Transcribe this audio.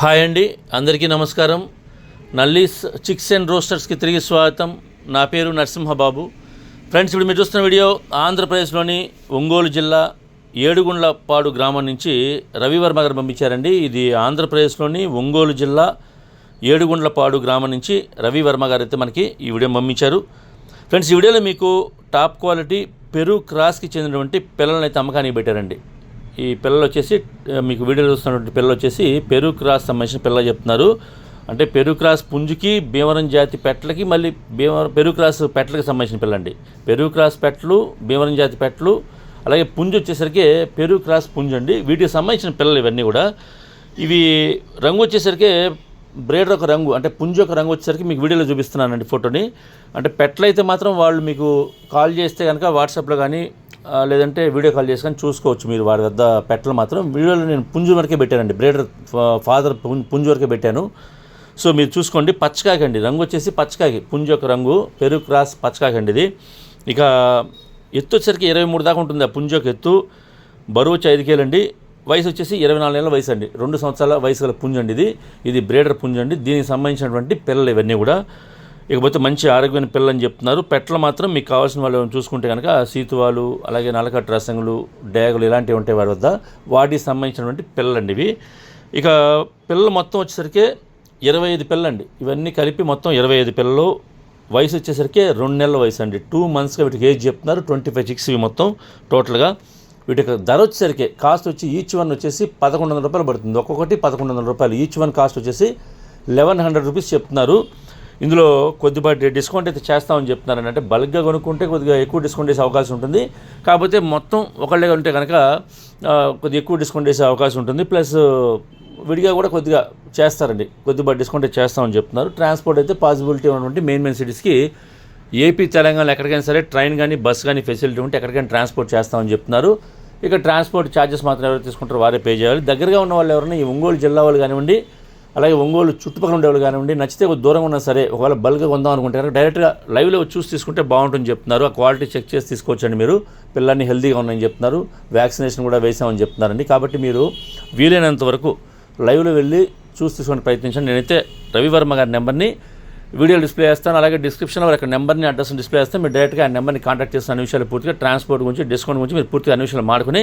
Hi అండి అందరికీ నమస్కారం. నల్లీస్ చిక్స్ అండ్ రోస్టర్స్కి తిరిగి స్వాగతం. నా పేరు నరసింహబాబు. ఫ్రెండ్స్ ఇప్పుడు మీరు చూస్తున్న వీడియో ఆంధ్రప్రదేశ్లోని ఒంగోలు జిల్లా ఏడుగుండ్లపాడు గ్రామం నుంచి రవివర్మ గారు పంపించారండి. ఇది ఆంధ్రప్రదేశ్లోని ఒంగోలు జిల్లా ఏడుగుండ్లపాడు గ్రామం నుంచి రవివర్మ గారు అయితే మనకి ఈ వీడియో పంపించారు. ఫ్రెండ్స్ ఈ వీడియోలో మీకు టాప్ క్వాలిటీ పెరు క్రాస్కి చెందినటువంటి పిల్లలను అయితే అమ్మకానికి పెట్టారండి. ఈ పిల్లలు వచ్చేసి మీకు వీడియోలో చూస్తున్నటువంటి పిల్లలు వచ్చేసి పెరుగు క్రాస్ సంబంధించిన పిల్లలు చెప్తున్నారు. అంటే పెరు క్రాస్ పుంజుకి భీమవరం జాతి పెట్టలకి మళ్ళీ భీమవరం పెరుగు క్రాస్ పెట్టలకి సంబంధించిన పిల్లండి. పెరుగు క్రాస్ పెట్టలు భీమవరం జాతి పెట్టలు అలాగే పుంజు వచ్చేసరికి పెరుగు క్రాస్ పుంజు అండి. వీటికి సంబంధించిన పిల్లలు ఇవన్నీ కూడా. ఇవి రంగు వచ్చేసరికి బ్రేడర్ ఒక రంగు అంటే పుంజు ఒక రంగు వచ్చేసరికి మీకు వీడియోలో చూపిస్తున్నానండి ఫోటోని. అంటే పెట్లయితే మాత్రం వాళ్ళు మీకు కాల్ చేస్తే కనుక వాట్సాప్లో కానీ లేదంటే వీడియో కాల్ చేసుకొని చూసుకోవచ్చు మీరు వాడి వద్ద పెట్టలు మాత్రం. వీడియోలో నేను పుంజు వరకే పెట్టానండి. బ్రేడర్ ఫాదర్ పుంజు వరకే పెట్టాను. సో మీరు చూసుకోండి. పచ్చకాకి అండి. రంగు వచ్చేసి పచ్చకాకి పుంజు యొక్క రంగు పెరుగు క్రాస్ పచ్చకాకి అండి ఇది. ఇక ఎత్తు వచ్చేసరికి ఇరవై మూడు దాకా ఉంటుంది ఆ పుంజు యొక్క ఎత్తు. బరువు వచ్చి ఐదు కేలు అండి. వయసు వచ్చేసి ఇరవై నాలుగు నెలల వయసు అండి. రెండు సంవత్సరాల వయసు గల పుంజు అండి ఇది. ఇది బ్రేడర్ పుంజు అండి. దీనికి సంబంధించినటువంటి పిల్లలు ఇవన్నీ కూడా. ఇకపోతే మంచి ఆరోగ్యమైన పిల్లలు అని చెప్తున్నారు. పెట్టలు మాత్రం మీకు కావాల్సిన వాళ్ళు చూసుకుంటే కనుక సీతువాలు అలాగే నలకట్ రసంగులు డేగలు ఇలాంటివి ఉంటాయి వారి వద్ద. వాటికి సంబంధించినటువంటి పిల్లలండి ఇవి. ఇక పిల్లలు మొత్తం వచ్చేసరికి ఇరవై ఐదు పిల్లలండి. ఇవన్నీ కలిపి మొత్తం ఇరవై ఐదు పిల్లలు. వయసు వచ్చేసరికి రెండు నెలల వయసు అండి. టూ మంత్స్గా వీటికి ఏజ్ చెప్తున్నారు. ట్వంటీ ఫైవ్ సిక్స్ ఇవి మొత్తం టోటల్గా వీటి ధర వచ్చేసరికి కాస్ట్ వచ్చి ఈచ్ వన్ వచ్చేసి పదకొండు వందల రూపాయలు పడుతుంది. ఒక్కొక్కటి పదకొండు వందల రూపాయలు. ఈచ్ వన్ కాస్ట్ వచ్చేసి లెవెన్ హండ్రెడ్ రూపీస్ చెప్తున్నారు. ఇందులో కొద్దిపాటి డిస్కౌంట్ అయితే చేస్తామని చెప్తున్నారు అంటే బల్క్గా కొనుక్కుంటే కొద్దిగా ఎక్కువ డిస్కౌంట్ చేసే అవకాశం ఉంటుంది. కాకపోతే మొత్తం ఒకళ్ళే ఉంటే కనుక కొద్దిగా ఎక్కువ డిస్కౌంట్ చేసే అవకాశం ఉంటుంది. ప్లస్ విడిగా కూడా కొద్దిగా చేస్తారండి. కొద్దిగా డిస్కౌంట్ అయితే చేస్తామని చెప్తున్నారు. ట్రాన్స్పోర్ట్ అయితే పాసిబిలిటీ ఉన్నటువంటి మెయిన్ మెయిన్ సిటీస్కి ఏపీ తెలంగాణలో ఎక్కడికైనా సరే ట్రైన్ కానీ బస్ కానీ ఫెసిలిటీ ఉంటే ఎక్కడికైనా ట్రాన్స్పోర్ట్ చేస్తామని చెప్తున్నారు. ఇక ట్రాన్స్పోర్ట్ ఛార్జెస్ మాత్రం ఎవరు తీసుకుంటారో వారే పే చేయాలి. దగ్గరగా ఉన్న వాళ్ళు ఎవరైనా ఈ ఒంగోలు జిల్లా వాళ్ళు కానివ్వండి అలాగే ఒంగోలు చుట్టుపక్కల ఉండే వాళ్ళు కానివ్వండి నచ్చితే దూరంగా ఉన్నా సరే ఒకవేళ బల్క్గా కొందాం అనుకుంటే కనుక డైరెక్ట్గా లైవ్లో చూసి తీసుకుంటే బాగుంటుందని చెప్తున్నారు. ఆ క్వాలిటీ చెక్ చేసి తీసుకోవచ్చండి మీరు. పిల్లల్ని హెల్తీగా ఉన్నాయని చెప్తున్నారు. వ్యాక్సినేషన్ కూడా వేసామని చెప్తున్నారండి. కాబట్టి మీరు వీలైనంత వరకు లైవ్లో వెళ్ళి చూసి తీసుకొని ప్రయత్నించండి. నేనైతే రవివర్మ గారి నెంబర్ని వీడియో డిస్ప్లే చేస్తాను. అలాగే డిస్క్రిప్షన్లో వారి నెంబర్ని అడ్రస్ డిస్ప్లే చేస్తాను. మీరు డైరెక్ట్గా ఆ నెంబర్ని కాంటాక్ట్ చేసిన అన్ని విషయాలు పూర్తిగా ట్రాన్స్పోర్ట్ గురించి డిస్కౌంట్ గురించి మీరు పూర్తిగా అన్ని విషయాలు మాడుకుని